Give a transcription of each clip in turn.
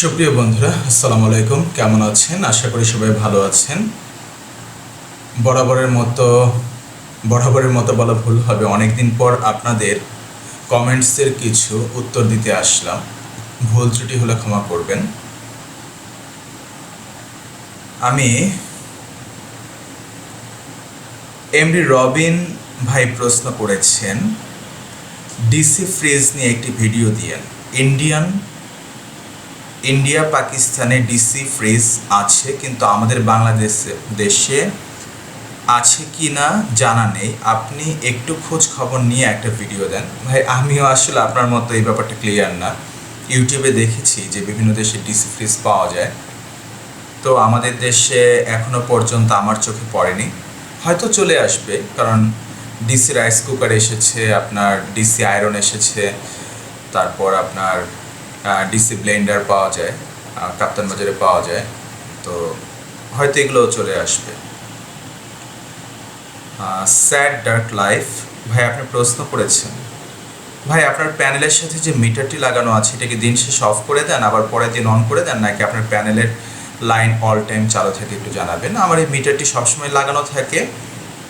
সুপ্রিয় বন্ধুরা, আসসালামু আলাইকুম। কেমন আছেন? আশা করি সবাই ভালো আছেন। বরাবরের মতো বরাবরের মতো বলা ভুল হবে। অনেক দিন পর আপনাদের কমেন্টসের কিছু উত্তর দিতে আসলাম। ভুল ত্রুটি হলে ক্ষমা করবেন। আমি এমডি রবিন ভাই প্রশ্ন করেছেন, ডিসি ফ্রিজ নিয়ে একটি ভিডিও দিয়েন। ইন্ডিয়ান ইন্ডিয়া পাকিস্তানে ডিসি ফ্রিজ আছে, কিন্তু আমাদের বাংলাদেশে দেশে আছে কি না জানা নেই। আপনি একটু খোঁজ খবর নিয়ে একটা ভিডিও দেন। ভাই, আমিও আসলে আপনার মতো এই ব্যাপারটা ক্লিয়ার না। ইউটিউবে দেখেছি যে বিভিন্ন দেশে ডিসি ফ্রিজ পাওয়া যায়। তো আমাদের দেশে এখনও পর্যন্ত আমার চোখে পড়েনি। হয়তো চলে আসবে, কারণ ডিসি রাইস কুকার এসেছে, আপনার ডিসি আয়রন এসেছে, তারপর আপনার ডিসি ব্লেন্ডার পাওয়া যায় কাপ্তান বাজারে পাওয়া যায়, তো হয়তো এগুলোও চলে আসবে। স্যাড ডার্ক লাইফ ভাই আপনি প্রশ্ন করেছেন। ভাই আপনার প্যানেলের সাথে যে মিটারটি লাগানো আছে এটাকে দিন শেষে অফ করে দেন, আবার পরের দিন অন করে দেন, নাকি আপনার প্যানেলের লাইন অল টাইম চালু থাকে একটু জানাবেন? আমার এই মিটারটি সবসময় লাগানো থাকে,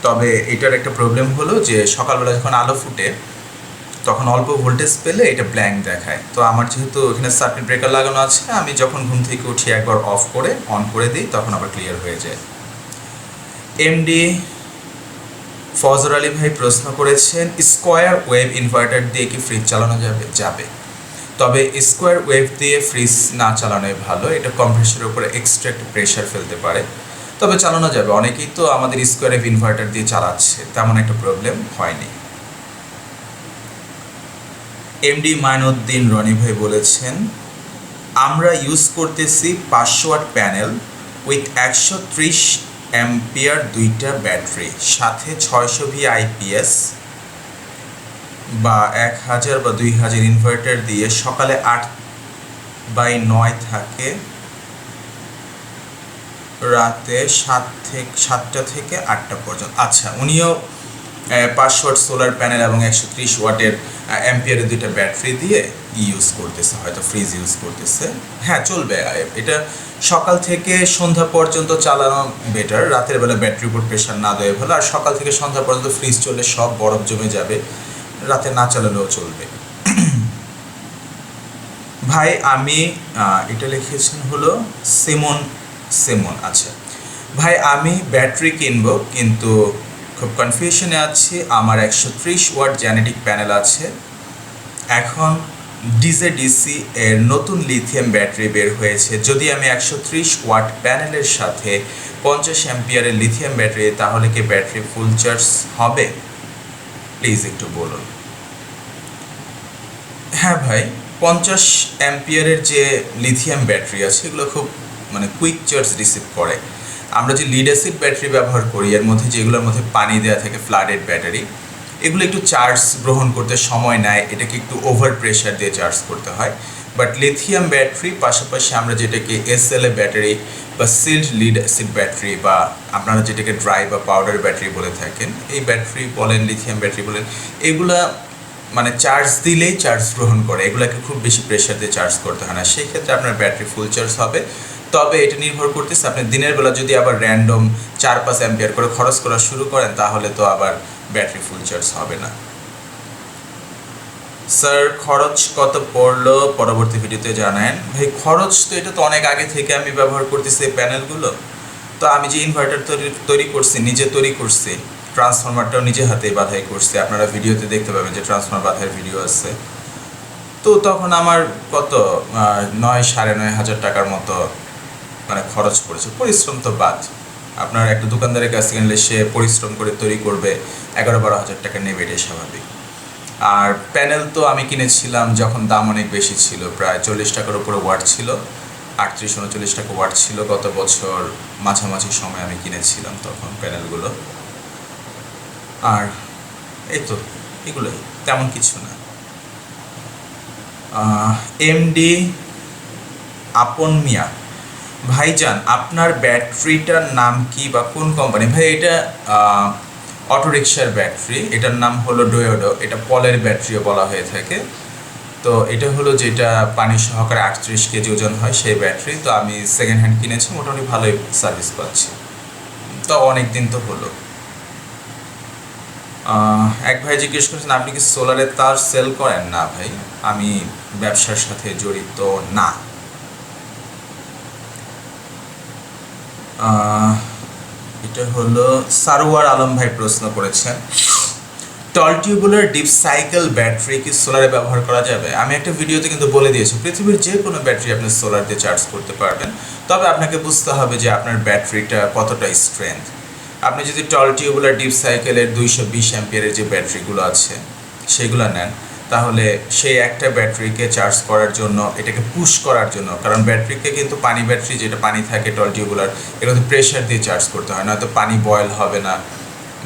তবে এটার একটা প্রবলেম হলো যে সকালবেলা যখন আলো ফুটে তখন অল্প ভোল্টেজ পেলে এটা ব্ল্যাঙ্ক দেখায়। তো আমার যেহেতু এখানে সার্কিট ব্রেকার লাগানো আছে, আমি যখন ঘুম থেকে উঠি একবার অফ করে অন করে দিই, তখন আবার ক্লিয়ার হয়ে যায়। এমডি ফজর আলী ভাই প্রশ্ন করেছেন স্কোয়ার ওয়েভ ইনভার্টার দিয়ে কি ফ্রিজ চালানো যাবে? যাবে। তবে স্কোয়ার ওয়েভ দিয়ে ফ্রিজ না চালানোই ভালো, এটা কম্প্রেসরের উপরে এক্সট্রা একটা প্রেশার ফেলতে পারে। তবে চালানো যাবে। অনেকেই তো আমাদের স্কোয়ার ওয়েভ ইনভার্টার দিয়ে চালাচ্ছে, তেমন একটা প্রবলেম হয়নি। এমডি মাইনুদ্দিন রনি ভাই বলেছেন, আমরা ইউজ করতেছি পাঁচশো ওয়াট প্যানেল উইথ একশো ত্রিশ অ্যাম্পিয়ার দুইটা ব্যাটারি, সাথে ছয়শো ভি আইপিএস বা এক হাজার বা দুই হাজার ইনভার্টার দিয়ে সকালে আট বাই নয় থাকে, রাতে সাত থেকে সাতটা থেকে আটটা পর্যন্ত। আচ্ছা উনিও পাঁচশো ওয়াট সোলার প্যানেল এবং একশো ত্রিশ ওয়াটের অ্যাম্পিয়ারের দুইটা ব্যাটারি দিয়ে ইউজ করতেছে, হয়তো ফ্রিজ ইউজ করতেছে। হ্যাঁ চলবে এটা সকাল থেকে সন্ধ্যা পর্যন্ত চালানো বেটার রাতের বেলা ব্যাটারির উপর প্রেশার না দেওয়া ভালো আর সকাল থেকে সন্ধ্যা পর্যন্ত ফ্রিজ চললে সব বরফ জমে যাবে, রাতে না চালালেও চলবে। ভাই, আমি এটা লিখেছেন হলো সিমন সিমন আচ্ছা। ভাই, আমি ব্যাটারি কিনবো, কিন্তু খুব কনফিউশনে আছি, আমার একশো ত্রিশ ওয়াট জেনেটিক প্যানেল আছে। এখন ডিজে ডিসি এর নতুন লিথিয়াম ব্যাটারি বের হয়েছে। যদি আমি একশো ত্রিশ ওয়াট প্যানেলের সাথে পঞ্চাশ অ্যাম্পিয়ারের লিথিয়াম ব্যাটারি তাহলে কি ব্যাটারি ফুল চার্জ হবে? প্লিজ একটু বলুন। হ্যাঁ ভাই, পঞ্চাশ অ্যাম্পিয়ারের যে লিথিয়াম ব্যাটারি আছে, এগুলো খুব মানে কুইক চার্জ রিসিভ করে। আমরা যে লিড অ্যাসিড ব্যাটারি ব্যবহার করি, এর মধ্যে যেগুলোর মধ্যে পানি দেওয়া থাকে ফ্লাডেড ব্যাটারি এগুলো একটু চার্জ গ্রহণ করতে সময় নেয়, এটাকে একটু ওভার প্রেশার দিয়ে চার্জ করতে হয়। বাট লিথিয়াম ব্যাটারি পাশাপাশি আমরা যেটাকে এস এল এসএলএ ব্যাটারি বা সিল্ড লিড অ্যাসিড ব্যাটারি বা আপনারা যেটাকে ড্রাই বা পাউডার ব্যাটারি বলে থাকেন, এই ব্যাটারি বলেন লিথিয়াম ব্যাটারি বলেন, এগুলা মানে চার্জ দিলেই চার্জ গ্রহণ করে, এগুলোকে খুব বেশি প্রেশার দিয়ে চার্জ করতে হয় না। সেই ক্ষেত্রে আপনার ব্যাটারি ফুল চার্জ হবে। তবে এটা নির্ভর করতেছে আপনি দিনের বেলা যদি আবার র্যান্ডম চার পাঁচ অ্যাম্পিয়ার করে খরচ করা শুরু করেন, তাহলে তো আবার ব্যাটারি ফুল চার্জ হবে না। স্যার খরচ কত পড়ল পরবর্তী ভিডিওতে জানান। ভাই, খরচ তো এটা তো অনেক আগে থেকে আমি ব্যবহার করতেছি প্যানেলগুলো তো আমি যে ইনভার্টার তৈরি তৈরি করছি, নিজে তৈরি করছি ট্রান্সফরমারটাও নিজে হাতে বাধাই করছি। আপনারা ভিডিওতে দেখতে পাবেন যে ট্রান্সফরমার বাধাইয়ের ভিডিও আছে। তো তখন আমার কত? নয়, সাড়ে নয় হাজার টাকার মতো মানে খরচ পড়েছে পরিশ্রম তো বাদ। আপনার একটা দোকানদারের কাছ থেকে নিলে সে পরিশ্রম করে তৈরি করবে, এগারো বারো হাজার টাকা নেবে, এটাই স্বাভাবিক। আর প্যানেল তো আমি কিনেছিলাম যখন দাম অনেক বেশি ছিল, প্রায় চল্লিশ টাকার উপরে ওয়াট ছিল, আটত্রিশ, উনচল্লিশ টাকা ওয়াট ছিল গত বছর মাঝামাঝি সময় আমি কিনেছিলাম তখন প্যানেলগুলো। আর এই তো, এগুলোই, তেমন কিছু না। এমডি আপন মিয়া ভাইজান, আপনার ব্যাটারিটার নাম কি বা কোন কোম্পানি ভাই, এটা অটো রিক্সার ব্যাটারি। এটার নাম হলো ডোয়োডো এটা পলের ব্যাটারিও বলা হয়ে থাকে। তো এটা হলো যেটা পানি সহকারে আটত্রিশ কেজি ওজন হয় সেই ব্যাটারি। তো আমি সেকেন্ড হ্যান্ড কিনেছি, মোটামুটি ভালোই সার্ভিস পাচ্ছি। তো অনেক দিন তো হলো। এক ভাই জিজ্ঞেস করেছেন, আপনি কি সোলারের তার সেল করেন? না ভাই, আমি ব্যবসার সাথে জড়িত না। এটা হলো সারোয়ার আলম ভাই প্রশ্ন করেছেন tall tubular deep cycle battery কি সোলারে ব্যবহার করা যাবে? আমি একটা ভিডিওতে কিন্তু বলে দিয়েছি, পৃথিবীর যে কোনো ব্যাটারি আপনি সোলার দিয়ে চার্জ করতে পারবেন। তবে আপনাকে বুঝতে হবে যে আপনার ব্যাটারিটা কতটা স্ট্রেংথ আপনি যদি টল টিউবুলার ডিপ সাইকেলের দুইশো বিশ অ্যাম্পিয়ারের যে ব্যাটারিগুলো আছে, সেগুলো নেন। তাহলে সেই একটা ব্যাটারিকে চার্জ করার জন্য, এটাকে পুশ করার জন্য, কারণ ব্যাটারিকে কিন্তু পানি ব্যাটারি যেটা পানি থাকে টল টিউবুলার এগুলোতে প্রেশার দিয়ে চার্জ করতে হয়, নয়তো পানি বয়েল হবে না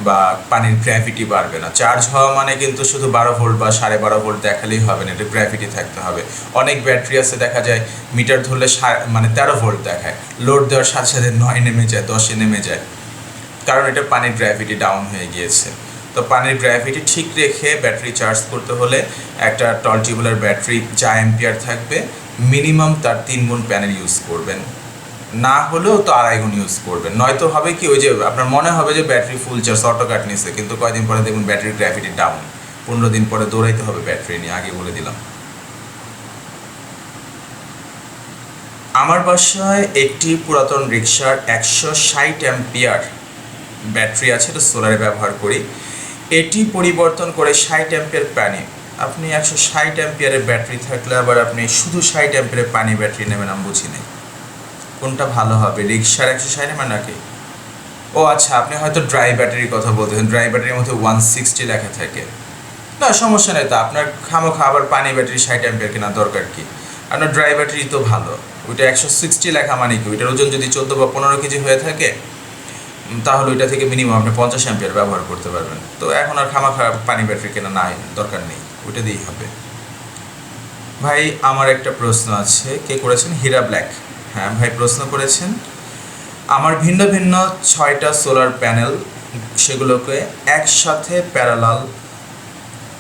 বা পানির গ্র্যাভিটি বাড়বে না। চার্জ হওয়া মানে কিন্তু শুধু বারো ভোল্ট বা সাড়ে বারো ভোল্ট দেখালেই হবে না, এটা গ্র্যাভিটি থাকতে হবে। অনেক ব্যাটারি আছে, দেখা যায় মিটার ধরলে মানে তেরো ভোল্ট দেখায় লোড দেওয়ার সাথে সাথে নয় নেমে যায়, দশে নেমে যায়, কারণ এটা পানির গ্র্যাভিটি ডাউন হয়ে গিয়েছে। তো পানির গ্র্যাভিটি ঠিক রেখে ব্যাটারি চার্জ করতে হলে একটা টল টিউবুলার ব্যাটারি যা এম্পিয়ার থাকবে মিনিমাম তার তিন গুণ প্যানেল ইউজ করবেন। না হলেও তো আড়াই গুণ ইউজ করবেন। নয়তো হবে কি, ওই যে আপনার মনে হবে যে battery full charge auto cut নিছে, কিন্তু কয়েকদিন পরে দেখুন ব্যাটারির গ্র্যাভিটি ডাউন পনেরো দিন পরে দৌড়াইতে হবে ব্যাটারি নিয়ে, আগে বলে দিলাম। আমার বাসায় একটি পুরাতন রিক্সার একশো ষাট অ্যাম্পিয়ার ব্যাটারি আছে, এটা সোলারে ব্যবহার করি। এটি পরিবর্তন করে ষাট অ্যাম্পিয়ার পানি। আপনি একশো ষাট অ্যাম্পিয়ারের ব্যাটারি থাকলে আবার আপনি শুধু ষাট অ্যাম্পিয়ারের পানি ব্যাটারি নেবেন, আমি বুঝি নেই। কোনটা ভালো হবে রিক্সার একশো ষাট এমএর নাকি? ও আচ্ছা আপনি হয়তো ড্রাই ব্যাটারির কথা বলতেছেন ড্রাই ব্যাটারির মধ্যে ওয়ান সিক্সটি লেখা থাকে। না, সমস্যা নেই তো, আপনার খামো খাবার পানি ব্যাটারি ষাট অ্যাম্পিয়ার কেনার দরকার কি? আপনার ড্রাই ব্যাটারি তো ভালো, ওইটা একশো সিক্সটি লেখা মানে কি? ওইটার ওজন যদি চোদ্দ বা পনেরো কেজি হয়ে থাকে তাহলে ওইটা থেকে মিনিমাম আপনি পঞ্চাশ অ্যাম্পিয়ার ব্যবহার করতে পারবেন। তো এখন আর খামা খা পানি ব্যাটারি কেনা নাই, দরকার নেই, ওইটা দিয়েই হবে। ভাই, আমার একটা প্রশ্ন আছে, কে করেছেন? হীরা ব্ল্যাক। হ্যাঁ ভাই, প্রশ্ন করেছেন। আমার ভিন্ন ভিন্ন ছয়টা সোলার প্যানেল সেগুলোকে একসাথে প্যারালাল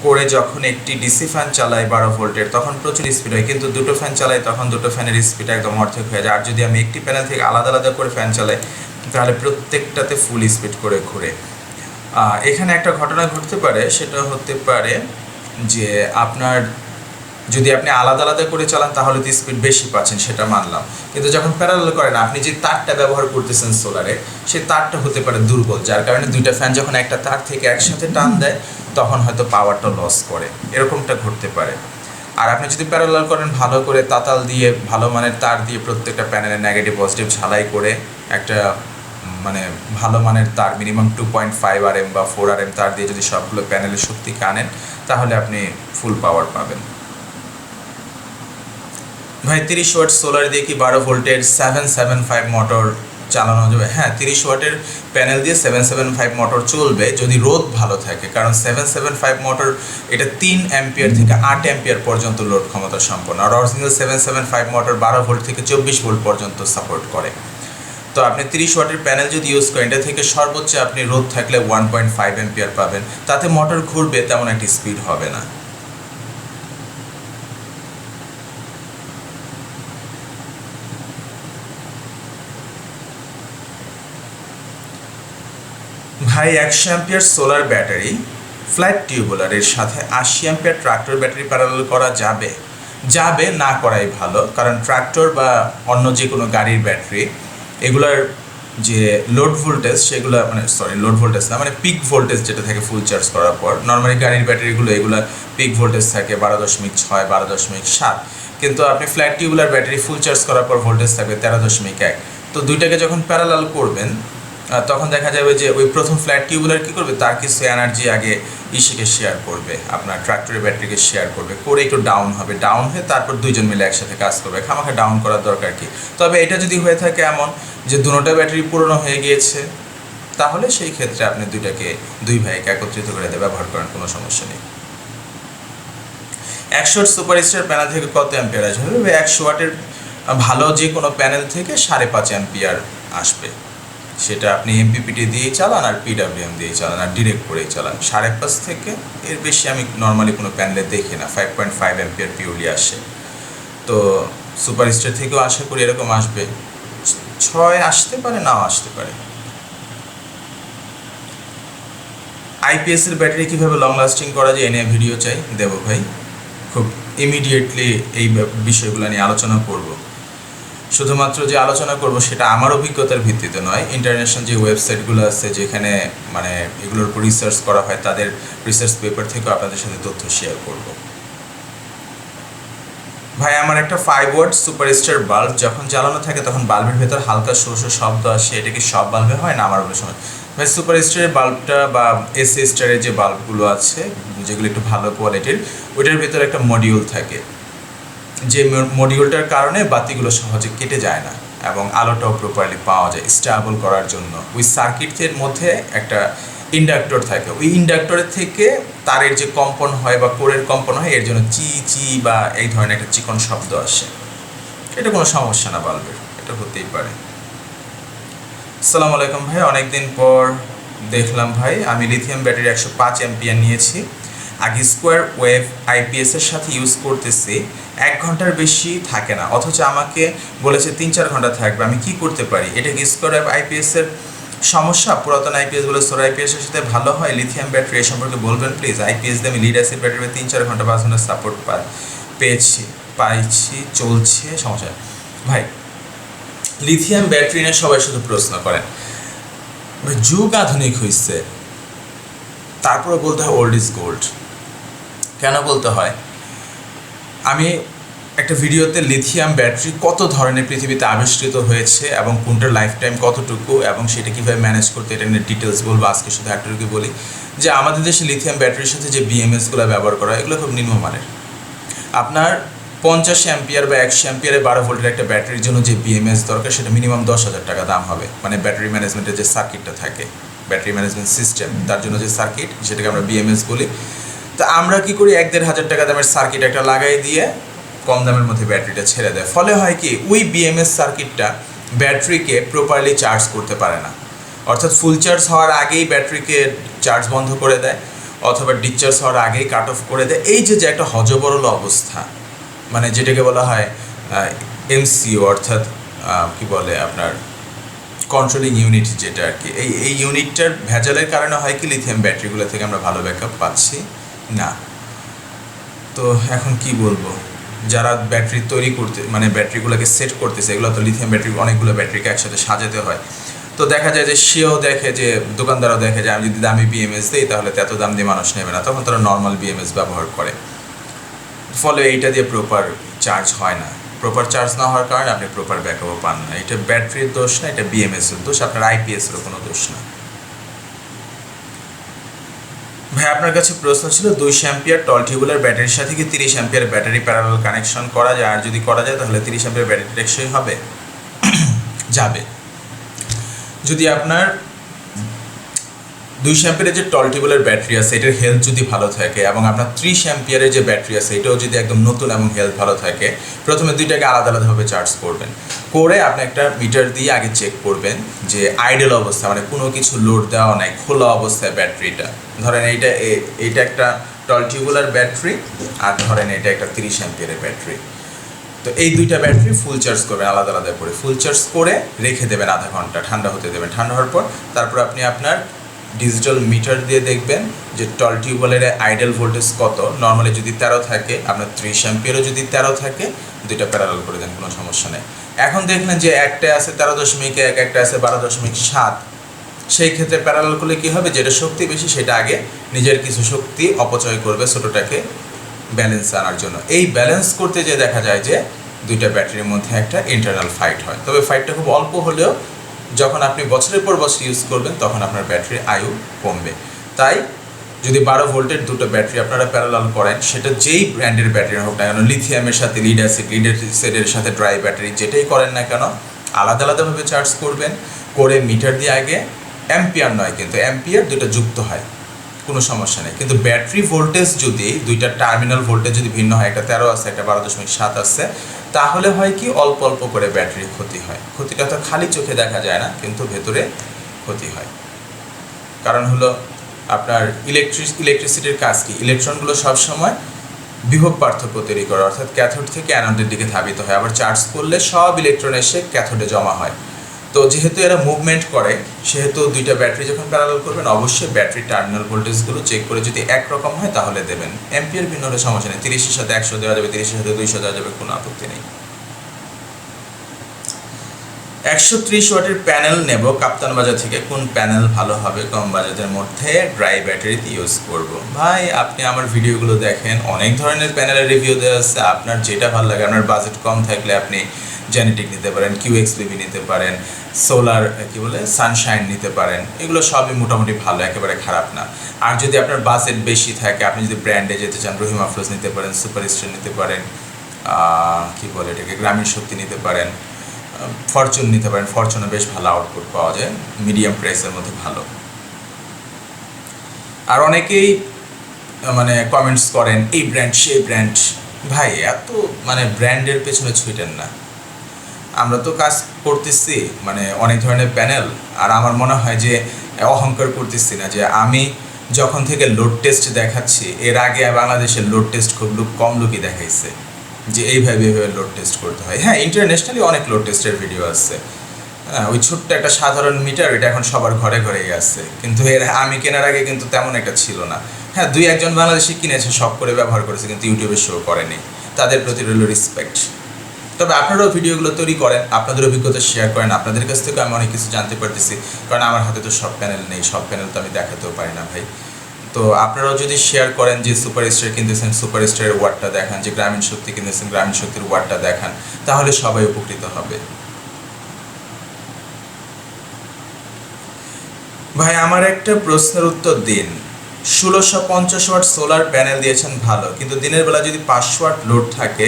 করে যখন একটি ডিসি ফ্যান চালাই বারো ভোল্টের, তখন প্রচুর স্পিড হয়। কিন্তু দুটো ফ্যান চালাই, তখন দুটো ফ্যানের স্পিড একদম অর্ধেক হয়ে যায়। আর যদি আমি একটি প্যানেল থেকে আলাদা আলাদা করে ফ্যান চালাই তাহলে প্রত্যেকটাতে ফুল স্পিড করে ঘুরে। এখানে একটা ঘটনা ঘটতে পারে, সেটা হতে পারে যে আপনার যদি আপনি আলাদা আলাদা করে চালান, তাহলে তো স্পিড বেশি পাচ্ছেন, সেটা মানলাম। কিন্তু যখন প্যারালাল করেন, আপনি যে তারটা ব্যবহার করতেছেন সোলারে সেই তারটা হতে পারে দুর্বল, যার কারণে দুইটা ফ্যান যখন একটা তার থেকে একসাথে টান দেয়, তখন হয়তো পাওয়ারটা লস করে। এরকমটা ঘটতে পারে। আর আপনি যদি প্যারালাল করেন, ভালো করে তাতাল দিয়ে, ভালো মানের তার দিয়ে প্রত্যেকটা প্যানেলের নেগেটিভ পজিটিভ ঝালাই করে একটা মানে ভালো মানের তার minimum two point five R M বা ফোর আর এম তার দিয়ে যদি সবগুলো প্যানেলের শক্তিকে আনেন তাহলে আপনি ফুল পাওয়ার পাবেন। ভাই, তিরিশ ওয়াট সোলার দিয়ে কি বারো ভোল্টের সেভেন সেভেন ফাইভ মোটর চালানো যাবে? হ্যাঁ তিরিশ ওয়াটের প্যানেল দিয়ে সেভেন সেভেন ফাইভ মোটর চলবে যদি রোদ ভালো থাকে, কারণ সেভেন সেভেন ফাইভ মোটর এটা তিন অ্যাম্পিয়ার থেকে আট অ্যাম্পিয়ার পর্যন্ত লোড ক্ষমতা সম্পন্ন, আর original seven seven five motor বারো ভোল্ট থেকে চব্বিশ ভোল্ট পর্যন্ত সাপোর্ট করে। তো আপনি তিরিশ ওয়াটের প্যানেল যদি ইউজ করেন, এটা থেকে সর্বোচ্চ আপনি রোদ থাকলে ওয়ান পয়েন্ট ফাইভ অ্যাম্পিয়ার পাবেন। তাতে মোটর ঘুরবে, তেমন একটি স্পিড হবে না। ভাই, একশো অ্যাম্পিয়ার সোলার ব্যাটারি ফ্ল্যাট টিউবুলারের সাথে আশি অ্যাম্পিয়ার ট্রাক্টর ব্যাটারি প্যারালাল করা যাবে। যাবে, না করাই ভালো, কারণ ট্রাক্টর বা অন্য যে কোনো গাড়ির ব্যাটারি এগুলার যে লোড ভোল্টেজ সেগুলো মানে সরি লোড ভোল্টেজ না মানে পিক ভোল্টেজ যেটা থাকে ফুল চার্জ করার পর নর্মালি গাড়ির ব্যাটারিগুলো এগুলো পিক ভোল্টেজ থাকে বারো দশমিক ছয়, বারো দশমিক সাত। কিন্তু আপনি flat tubular battery full charge করার পর ভোল্টেজ থাকবে তেরো দশমিক এক। তো দুইটাকে যখন প্যারালাল করবেন তখন দেখা যাবে যে ওই প্রথম ফ্ল্যাট টিউবুলার কী করবে? তার কিছু এনার্জি আগে ইসিকে শেয়ার করবে, আপনার ট্রাক্টরের ব্যাটারিকে শেয়ার করবে, করে একটু ডাউন হবে। ডাউন হয়ে তারপর দুইজন মিলে একসাথে কাজ করবে। খামাখা ডাউন করার দরকার কি? তবে এটা যদি হয়ে থাকে এমন যে দুটোটা ব্যাটারি পুরনো হয়ে গিয়েছে, তাহলে সেই ক্ষেত্রে আপনি দুইটাকে দুই ভাইকে একত্রিত করে ব্যবহার করেন, কোনো সমস্যা নেই। একশো সুপার স্টার প্যানেল থেকে কত অ্যাম্পিয়ার আসবে? একশো ওয়াটের ভালো যে কোনো প্যানেল থেকে সাড়ে পাঁচ অ্যাম্পিয়ার আসবে। সেটা আপনি এমপিপিটি দিয়েই চালান আর পিডাব্লিউএম দিয়েই চালান আর ডিরেক্ট করেই চালান। সাড়ে পাঁচ থেকে এর বেশি আমি নর্মালি কোনো প্যানেলে দেখি না five point five ampere purely আসে। তো সুপার স্টার থেকেও আশা করি এরকম আসবে। ছয় আসতে পারে, নাও আসতে পারে। আইপিএস এর ব্যাটারি কীভাবে লং লাস্টিং করা যায় এ নিয়ে ভিডিও চাই দেব ভাই। খুব ইমিডিয়েটলি এই বিষয়গুলো নিয়ে আলোচনা করব। শুধুমাত্র যে আলোচনা করব সেটা আমার অভিজ্ঞতার ভিত্তিতে নয় ইন্টারন্যাশনাল যে ওয়েবসাইটগুলো আছে যেখানে মানে এগুলোর উপর রিসার্চ করা হয়, তাদের রিসার্চ পেপার থেকেও আপনাদের সাথে তথ্য শেয়ার করব। ভাই, আমার একটা ফাইভ ওয়াট সুপারস্টার বাল্ব যখন জ্বালানো থাকে, তখন বাল্বের ভেতর হালকা শো শো শব্দ আসে। এটা কি সব বাল্বে হয়? না, আমার সময় ভাই সুপারস্টারের বাল্বটা বা এস স্টারের যে বাল্বগুলো আছে, যেগুলো একটু ভালো কোয়ালিটির ওইটার ভেতরে একটা মডিউল থাকে। যে মডিউলটার কারণে বাতিগুলো সহজে কেটে যায় না এবং আলোটাও প্রপারলি পাওয়া যায় স্টেবল করার জন্য। ওই সার্কিটের মধ্যে একটা ইন্ডাক্টর থাকে। ওই ইন্ডাক্টরের থেকে তারের যে কম্পন হয় বা কোরের কম্পন হয়, এর জন্য চি চি বা এই ধরনের একটা চিকন শব্দ আসে। এটা কোনো সমস্যা না বাল্বের এটা হতেই পারে। আসসালামু আলাইকুম ভাই, অনেকদিন পর দেখলাম ভাই, আমি লিথিয়াম ব্যাটারি একশো পাঁচ এমপিয়ার নিয়েছি। আগে স্কোয়ার ওয়েভ আইপিএস এর সাথে ইউজ করতেছি। এক ঘণ্টার বেশি থাকে না। অথচ আমাকে বলেছে তিন চার ঘণ্টা থাকবে। আমি কি করতে পারি? এটা কি স্কোয়ার ওয়েভ আইপিএস এর সমস্যা? পুরাতন আইপিএস বলে সোর আইপিএস এর সাথে ভালো হয়? লিথিয়াম ব্যাটারি এ সম্পর্কে বলবেন প্লিজ আইপিএস দিয়ে আমি লিড অ্যাসিড ব্যাটারি তিন চার ঘণ্টা পাঁচ ঘণ্টা সাপোর্ট পাই পেয়েছি, পাইছি, চলছে, সমস্যা। ভাই লিথিয়াম ব্যাটারি নিয়ে সবাই শুধু প্রশ্ন করেন। যুগ আধুনিক হয়েছে তারপরে বলতে হয় ওল্ড ইজ গোল্ড কেন বলতে হয়? আমি একটা ভিডিওতে লিথিয়াম ব্যাটারি কত ধরনের পৃথিবীতে আবিষ্কৃত হয়েছে এবং কোনটার লাইফ টাইম কতটুকু এবং সেটা কীভাবে ম্যানেজ করতে, এটা নিয়ে ডিটেলস বলব। আজকে শুধু একটুকু বলি যে আমাদের দেশে লিথিয়াম ব্যাটারির সাথে যে বিএমএসগুলো ব্যবহার করা হয়, এগুলো খুব নিম্নমানের আপনার পঞ্চাশ অ্যাম্পিয়ার বা একশো অ্যাম্পিয়ারের বারো ভোল্টের একটা ব্যাটারির জন্য যে বিএমএস দরকার, সেটা মিনিমাম দশ হাজার টাকা দাম হবে। মানে ব্যাটারি ম্যানেজমেন্টের যে সার্কিটটা থাকে ব্যাটারি ম্যানেজমেন্ট সিস্টেম তার জন্য যে সার্কিট সেটাকে আমরা বিএমএস বলি। তো আমরা কি করি? এক দেড় হাজার টাকা দামের সার্কিট একটা লাগাই দিয়ে কম দামের মধ্যে ব্যাটারিটা ছেড়ে দেয়। ফলে হয় কি? ওই বিএমএস সার্কিটটা ব্যাটারিকে প্রপারলি চার্জ করতে পারে না। অর্থাৎ ফুল চার্জ হওয়ার আগেই ব্যাটারিকে চার্জ বন্ধ করে দেয় অথবা ডিসচার্জ হওয়ার আগেই কাট অফ করে দেয়। এই যে যে একটা হজবরল অবস্থা মানে যেটাকে বলা হয় এমসিও অর্থাৎ কি বলে আপনার কন্ট্রোলিং ইউনিট যেটা আর কি। এই এই ইউনিটটার ভেজালের কারণে হয় কি? লিথিয়াম ব্যাটারিগুলো থেকে আমরা ভালো ব্যাকআপ পাচ্ছি। না। তো এখন কি বলব? যারা ব্যাটারি তৈরি করতে মানে ব্যাটারিগুলোকে সেট করতেছে, এগুলো তো লিথিয়াম ব্যাটারি অনেকগুলো ব্যাটারিকে একসাথে সাজাতে হয়। তো দেখা যায় যে সেও দেখে যে, দোকানদারও দেখে যে, আমি যদি দামি বিএমএস দিই, তাহলে এত দাম দিয়ে মানুষ নেবে না। তখন তারা নর্মাল বিএমএস ব্যবহার করে। ফলে এইটা দিয়ে প্রপার চার্জ হয় না। প্রপার চার্জ না হওয়ার কারণে আপনি প্রপার ব্যাকআপও পান না। এটা ব্যাটারির দোষ না, এটা বিএমএস এর দোষ, আপনার আইপিএস এরও কোনো দোষ না। ভাই, আপনার কাছে প্রশ্ন ছিল দুইশো অ্যাম্পিয়ার টল টিউবুলার ব্যাটারির সাথে কি তিরিশ অ্যাম্পিয়ার ব্যাটারি প্যারালাল কানেকশন করা যায়? আর যদি করা যায়, তাহলে তিরিশ অ্যাম্পিয়ার ব্যাটারি টেকসই হবে? যাবে। যদি আপনার দুইশো অ্যাম্পিয়ারের যে টল টিউবুলার ব্যাটারি আছে, এটার হেলথ যদি ভালো থাকে এবং আপনার ত্রিশ অ্যাম্পিয়ারের যে ব্যাটারি আছে, এটাও যদি একদম নতুন এবং হেলথ ভালো থাকে, প্রথমে দুইটাকে আলাদা আলাদাভাবে চার্জ করবেন। করে আপনি একটা মিটার দিয়ে আগে চেক করবেন যে আইডেল অবস্থা মানে কোনো কিছু লোড দেওয়া নাই, খোলা অবস্থায় ব্যাটারিটা। ধরেন এইটা এইটা একটা টল টিউবুলার ব্যাটারি আর ধরেন এটা একটা তিরিশ অ্যাম্পিয়ারের ব্যাটারি তো এই দুইটা ব্যাটারি ফুল চার্জ করবেন, আলাদা আলাদা করে। ফুল চার্জ করে রেখে দেবেন আধা ঘণ্টা, ঠান্ডা হতে দেবেন। ঠান্ডা হওয়ার পর তারপর আপনি আপনার ডিজিটাল মিটার দিয়ে দেখবেন যে টল টিউবওয়েলের আইডেল ভোল্টেজ কত। নর্মালি যদি তেরো থাকে, আপনার ত্রিশ অ্যাম্পিয়ারও যদি তেরো থাকে, দুইটা প্যারালাল করে দেন, কোনো সমস্যা নেই। এখন দেখলেন যে একটা আছে তেরো দশমিক এক, একটা আছে বারো দশমিক সাত। সেই ক্ষেত্রে প্যারালাল করলে কী হবে? যেটা শক্তি বেশি, সেটা আগে নিজের কিছু শক্তি অপচয় করবে ছোটোটাকে ব্যালেন্স আনার জন্য। এই ব্যালেন্স করতে যে দেখা যায় যে দুইটা ব্যাটারির মধ্যে একটা ইন্টারনাল ফাইট হয়। তবে ফাইটটা খুব অল্প হলেও যখন আপনি বছরের পর বছর ইউজ করবেন, তখন আপনার ব্যাটারির আয়ু কমবে। তাই যদি বারো ভোল্টের দুটো ব্যাটারি আপনারা প্যারালাল করেন, সেটা যেই ব্র্যান্ডের ব্যাটারি হোক না কেন লিথিয়ামের সাথে লিড অ্যাসিড লিড অ্যাসিডের সাথে ড্রাই ব্যাটারি যেটাই করেন না কেন, আলাদা আলাদাভাবে চার্জ করবেন। করে মিটার দিয়ে আগে অ্যাম্পিয়ার নয় কিন্তু অ্যাম্পিয়ার দুটো যুক্ত হয়, কোনো সমস্যা নেই। কিন্তু ব্যাটারি ভোল্টেজ যদি, দুইটা টার্মিনাল ভোল্টেজ যদি ভিন্ন হয়, একটা তেরো আছে, একটা বারো দশমিক সাত আছে তাহলে হয় কি, অল্প অল্প করে ব্যাটারির ক্ষতি হয়। ক্ষতিটা তো খালি চোখে দেখা যায় না, কিন্তু ভেতরে ক্ষতি হয়। কারণ হলো আপনার ইলেকট্রিক ইলেকট্রিসিটির কাজ কি? ইলেকট্রনগুলো সবসময় বিভব পার্থক্য তৈরি করে, অর্থাৎ ক্যাথোড থেকে অ্যানোডের দিকে ধাবিত হয়। আবার চার্জ করলে সব ইলেকট্রন এসে ক্যাথোডে জমা হয়। তো যেহেতু এরা মুভমেন্ট করে, সেহেতু দুইটা ব্যাটারি যখন প্যারালাল করবেন, অবশ্যই ব্যাটারি টার্মিনাল ভোল্টেজগুলো চেক করে যদি একরকম হয় তাহলে দেবেন। এম্পিয়ার ভিন্ন হলে সমস্যা নেই। তিরিশের সাথে একশো দেওয়া যাবে, তিরিশের সাথে দুইশো দেওয়া যাবে, কোনো আপত্তি নেই। একশো ত্রিশ ওয়াটের প্যানেল নেব। কাপ্তান বাজার থেকে কোন প্যানেল ভালো হবে? কম বাজারের মধ্যে ড্রাই ব্যাটারিতে ইউজ করব। ভাই, আপনি আমার ভিডিওগুলো দেখেন। অনেক ধরনের প্যানেলের রিভিউ দেওয়া আছে। আপনার যেটা ভালো লাগে, আপনার বাজেট কম থাকলে আপনি জেনেটিক নিতে পারেন কিউ এক্স বিবি নিতে পারেন সোলার কি বলে সানশাইন নিতে পারেন, এগুলো সবই মোটামুটি ভালো, একেবারে খারাপ না। আর যদি আপনার বাজেট বেশি থাকে, আপনি যদি ব্র্যান্ডে যেতে চান, রহিম আফরোজ নিতে পারেন সুপার স্টার নিতে পারেন কি বলে এটাকে, গ্রামীণ শক্তি নিতে পারেন ফরচুন নিতে পারেন ফরচুনে বেশ ভালো আউটপুট পাওয়া যায় মিডিয়াম প্রাইসের মধ্যে ভালো। আর অনেকেই মানে কমেন্টস করেন, এই ব্র্যান্ড সেই ব্র্যান্ড ভাই, এত মানে ব্র্যান্ডের পেছনে ছুটেন না। আমরা তো কাজ করতেছি মানে অনেক ধরনের প্যানেল, আর আমার মনে হয় যে অহংকার করতেছি না, যে আমি যখন থেকে লোড টেস্ট দেখাচ্ছি, এর আগে বাংলাদেশের লোড টেস্ট খুব লোক কম লোকই দেখাইছে, যে এইভাবে এইভাবে লোড টেস্ট করতে হয়। হ্যাঁ ইন্টারন্যাশনালি অনেক লোড টেস্টের ভিডিও আছে। হ্যাঁ ওই ছোট্ট একটা সাধারণ মিটার, এটা এখন সবার ঘরে ঘরেই আছে, কিন্তু এর আমি কেনার আগে কিন্তু তেমন একটা ছিল না। হ্যাঁ দুই একজন বাংলাদেশি কিনেছে, শখ করে ব্যবহার করেছে, কিন্তু ইউটিউবে শো করেনি। তাদের প্রতি রইল রেসপেক্ট তবে আপনারাও ভিডিওগুলো তৈরি করেন, আপনাদের অভিজ্ঞতা শেয়ার করেন, আপনাদের কাছ থেকে আমি অনেক কিছু জানতে পারতেছি, কারণ আমার হাতে তো সব প্যানেল নেই, সব প্যানেল তো আমি দেখাতেও পারি না ভাই। তো আপনারাও যদি শেয়ার করেন যে সুপার স্টার কিনতেছেন সুপার স্টারের ওয়ার্ডটা দেখান, যে গ্রামীণ শক্তি কিনতেছেন, গ্রামীণ শক্তির ওয়ার্ডটা দেখান, তাহলে সবাই উপকৃত হবে। ভাই, আমার একটা প্রশ্নের উত্তর দিন। ষোলোশো পঞ্চাশ ওয়াট সোলার প্যানেল দিয়েছেন ভালো, কিন্তু দিনের বেলা যদি পাঁচশো ওয়াট লোড থাকে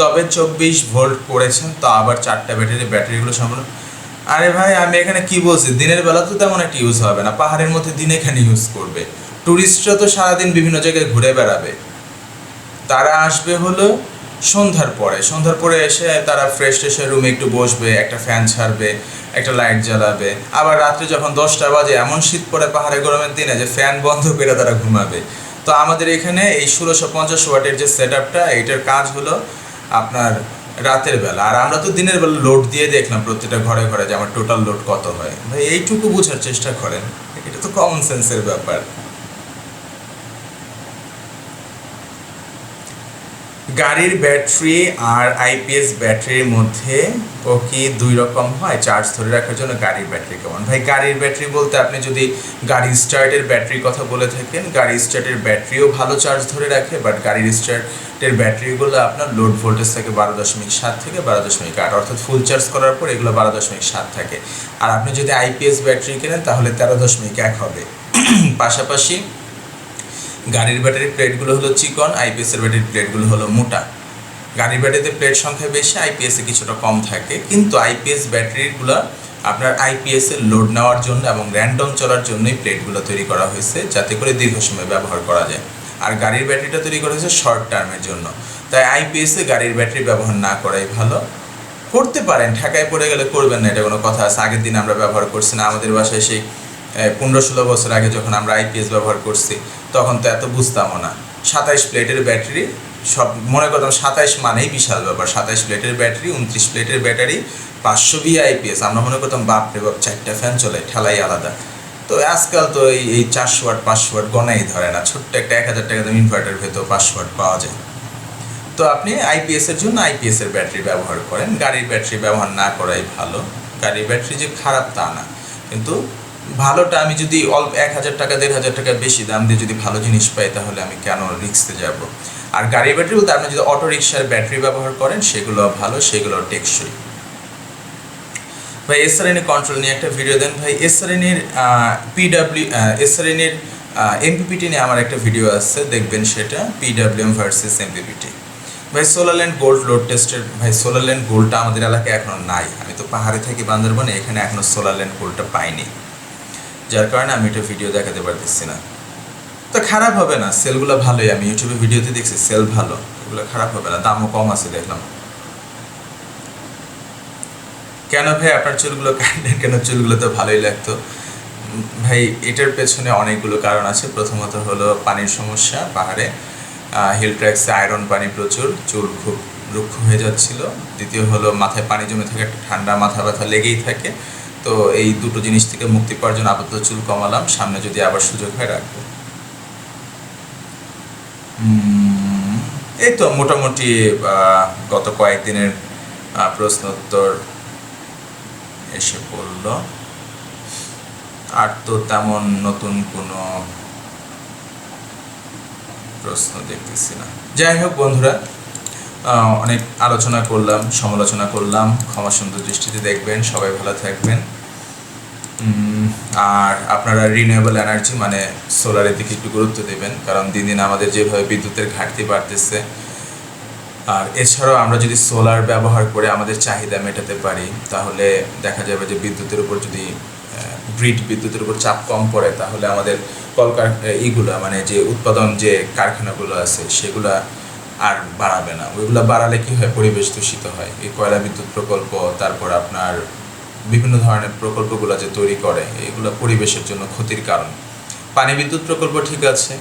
তবে চব্বিশ ভোল্ট করেছেন তো আবার চারটা ব্যাটারি, ব্যাটারিগুলো সম্পূর্ণ আরে ভাই, আমি এখানে কি বলছি? দিনের বেলা তো তেমন একটা ইউজ হবে না। পাহাড়ের মধ্যে দিন এখানে ইউজ করবে। টুরিস্টরা তো সারাদিন বিভিন্ন জায়গায় ঘুরে বেড়াবে। তারা আসবে হলো সন্ধ্যার পরে। সন্ধ্যার পরে এসে তারা ফ্রেশ ট্রেশে রুমে একটু বসবে, একটা ফ্যান ছাড়বে, একটা লাইট জ্বালাবে। আবার রাত্রে যখন দশটা বাজে, এমন শীত পড়ে পাহাড়ে গরমের দিনে যে ফ্যান বন্ধ করে তারা ঘুমাবে। তো আমাদের এখানে এই ষোলোশো পঞ্চাশ ওয়াটের যে সেট আপটা এইটার কাজ হলো আপনার রাতের বেলা। আর আমরা তো দিনের বেলা লোড দিয়ে দেখলাম প্রত্যেকটা ঘরে ঘরে যে আমার টোটাল লোড কত হয়। ভাই, এইটুকু বোঝার চেষ্টা করেন। এটা তো কমন সেন্সের ব্যাপার। গাড়ির ব্যাটারি আর আইপিএস ব্যাটারির মধ্যে ও কি দুই রকম হয়? চার্জ ধরে রাখার জন্য গাড়ির ব্যাটারি কেমন? ভাই, গাড়ির ব্যাটারি বলতে আপনি যদি গাড়ি স্টার্টের ব্যাটারির কথা বলে থাকেন গাড়ি স্টার্টের ব্যাটারিও ভালো চার্জ ধরে রাখে, বাট গাড়ির স্টার্টের ব্যাটারিগুলো আপনার লোড ভোল্টেজ থাকে বারো দশমিক সাত থেকে বারো দশমিক আট, অর্থাৎ ফুল চার্জ করার পর এগুলো বারো দশমিক সাত থাকে। আর আপনি যদি আইপিএস ব্যাটারি কেনেন, তাহলে তেরো দশমিক এক হবে। পাশাপাশি গাড়ির ব্যাটারির প্লেটগুলো হলো চিকন আইপিএসের ব্যাটারির প্লেটগুলো হলো মোটা। গাড়ির ব্যাটারিতে প্লেট সংখ্যা বেশি আইপিএসে কিছুটা কম থাকে। কিন্তু আইপিএস ব্যাটারিগুলো আপনার আইপিএস এর লোড নেওয়ার জন্য এবং র্যান্ডম চলার জন্যই প্লেটগুলো তৈরি করা হয়েছে, যাতে করে দীর্ঘ সময় ব্যবহার করা যায়। আর গাড়ির ব্যাটারিটা তৈরি করা হয়েছে শর্ট টার্মের জন্য। তাই আইপিএসে গাড়ির ব্যাটারি ব্যবহার না করাই ভালো। করতে পারেন ঢাকায় পড়ে গেলে করবেন না, এটা কোনো কথা আছে। আগের দিন আমরা ব্যবহার করছি না। আমাদের বাসায় সেই পনেরো ষোলো বছর আগে যখন আমরা আইপিএস ব্যবহার করছি তখন তো এত বুঝতামও না। সাতাইশ প্লেটের ব্যাটারি, সব মনে করতাম সাতাইশ মানেই বিশাল ব্যাপার। সাতাইশ প্লেটের ব্যাটারি, উনত্রিশ প্লেটের ব্যাটারি, পাঁচশো বি আইপিএস আমরা মনে করতাম বাপ রে বাপ, চারটা ফ্যান চলে, ঠেলাই আলাদা। তো আজকাল তো এই এই চারশো ওয়াট, পাঁচশো ওয়াট গনাই ধরে না। ছোট্ট একটা এক হাজার টাকা দাম ইনভার্টার ভেতর পাঁচশো ওয়াট পাওয়া যায়। তো আপনি আইপিএসের জন্য আইপিএসের ব্যাটারি ব্যবহার করেন। গাড়ির ব্যাটারি ব্যবহার না করাই ভালো। গাড়ির ব্যাটারি যে খারাপ তা না। কিন্তু ভালোটা আমি যদি অল্প এক হাজার টাকা, দেড় হাজার টাকা বেশি দাম দিয়ে যদি ভালো জিনিস পাই, তাহলে আমি কেন রিক্সতে যাব? আর গাড়ির ব্যাটারি বলতে আপনি যদি অটো রিক্সার ব্যাটারি ব্যবহার করেন, সেগুলো ভালো, সেগুলো টেকসই। ভাই এসআরএনের কন্ট্রোল নিয়ে একটা ভিডিও দেন। ভাই এসআরএনের পিডাব্লিউ এসআরএনের এমপিপিটি নিয়ে আমার একটা ভিডিও আছে, দেখবেন সেটা পিডাব্লিউএম ভার্সেস এমপিপিটি ভাই সোলারল্যান্ড গোল্ড লোড টেস্টের ভাই সোলারল্যান্ড গোল্ডটা আমাদের এলাকায় এখনও নাই। আমি তো পাহাড়ে থাকি বান্দরবনে, এখানে এখনও সোলারল্যান্ড গোল্ডটা পাইনি। যার কারণে আমি এটা ভিডিও দেখাতে পারতেছি না। তো খারাপ হবে না, সেলগুলো ভালোই, আমি ইউটিউবে ভিডিওতে দেখছি, সেল ভালো, এগুলো খারাপ হবে না, দামও কম আছে দেখলাম। কেন ভাই, আপনার চুলগুলো কাটলেন কেন চুলগুলো তো ভালোই লাগতো? ভাই, এটার পেছনে অনেকগুলো কারণ আছে। প্রথমত হলো পানির সমস্যা, পাহাড়ে। হিল ট্র্যাক্সে আয়রন পানি প্রচুর, চুল খুব রুক্ষ হয়ে যাচ্ছিল। দ্বিতীয় হলো, মাথায় পানি জমে থাকে ঠান্ডা মাথা ব্যথা লেগেই থাকে। তো এই দুটো জিনিস থেকে মুক্তি পাওয়ার জন্য আপাতত চুল কমালাম। সামনে যদি আবার সুযোগ হয় রাখব। এই তো মোটামুটি গত কয়েকদিনের আহ, প্রশ্ন উত্তর এসে পড়ল। আর তো তেমন নতুন কোনো প্রশ্ন দেখতেছি না। যাই হোক বন্ধুরা অনেক আলোচনা করলাম, সমালোচনা করলাম। ক্ষমা সুন্দর দৃষ্টিতে দেখবেন, সবাই ভালো থাকবেন। আর আপনারা রিনিউয়েবল এনার্জি মানে সোলারের দিকে একটু গুরুত্ব দেবেন, কারণ দিন দিন আমাদের যেভাবে বিদ্যুতের ঘাটতি বাড়তেছে, আর এছাড়াও আমরা যদি সোলার ব্যবহার করে আমাদের চাহিদা মেটাতে পারি, তাহলে দেখা যাবে যে বিদ্যুতের উপর যদি গ্রিড বিদ্যুতের উপর চাপ কম পড়ে, তাহলে আমাদের কলকার এইগুলো মানে যে উৎপাদন যে কারখানাগুলো আছে, সেগুলা আর বাড়াবে না। ওইগুলো বাড়ালে কি হয়? পরিবেশ দূষিত হয়। এই কয়লা বিদ্যুৎ প্রকল্প, তারপর আপনার বিভিন্ন ধরনের প্রকল্পগুলো যে তৈরি করে, এগুলো পরিবেশের জন্য ক্ষতির কারণ। পানি বিদ্যুৎ প্রকল্প ঠিক আছে,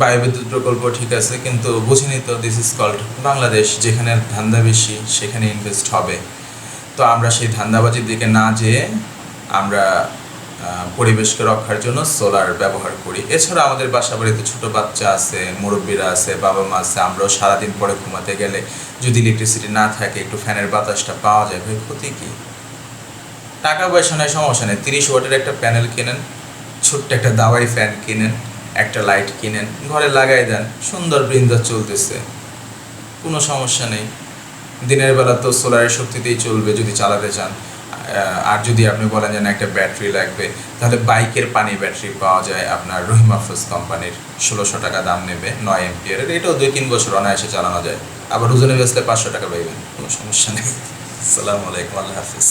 বায়ু বিদ্যুৎ প্রকল্প ঠিক আছে, কিন্তু বুঝিনি তো দিস ইজ কল্ড বাংলাদেশ, যেখানে ধান্দা বেশি, সেখানে ইনভেস্ট হবে। তো আমরা সেই ধান্দাবাজির দিকে না যেয়ে আমরা পরিবেশকে রক্ষার জন্য সোলার ব্যবহার করি। এছাড়া আমাদের বাসা বাড়িতে ছোটো বাচ্চা আছে, মুরব্বীরা আছে বাবা মা আছে, আমরাও সারাদিন পরে ঘুমাতে গেলে যদি ইলেকট্রিসিটি না থাকে, একটু ফ্যানের বাতাসটা পাওয়া যায়। ভাই, ক্ষতি কী? টাকা পয়সা নেই, সমস্যা নেই। তিরিশ ওয়াটের একটা প্যানেল কেনেন, ছোট্ট একটা দাওয়াই ফ্যান কিনেন, একটা লাইট কিনেন, ঘরে লাগাই দেন, সুন্দর বৃন্দা চলতেছে। কোনো সমস্যা নেই। দিনের বেলা তো সোলারের শক্তিতেই চলবে যদি চালাতে চান। আর যদি আপনি বলেন যে একটা ব্যাটারি লাগবে, তাহলে বাইকের পানি ব্যাটারি পাওয়া যায় আপনার রহিম কোম্পানির ষোলোশো টাকা দাম নেবে, নয় এমপিয়ারের এটাও দুই, তিন বছর অনায়াসে চালানো যায়। আবার ওজনে বেসলে পাঁচশো টাকা পাইবেন, কোনো সমস্যা নেই। আসসালামু আলাইকুম, আল্লাহ হাফিজ।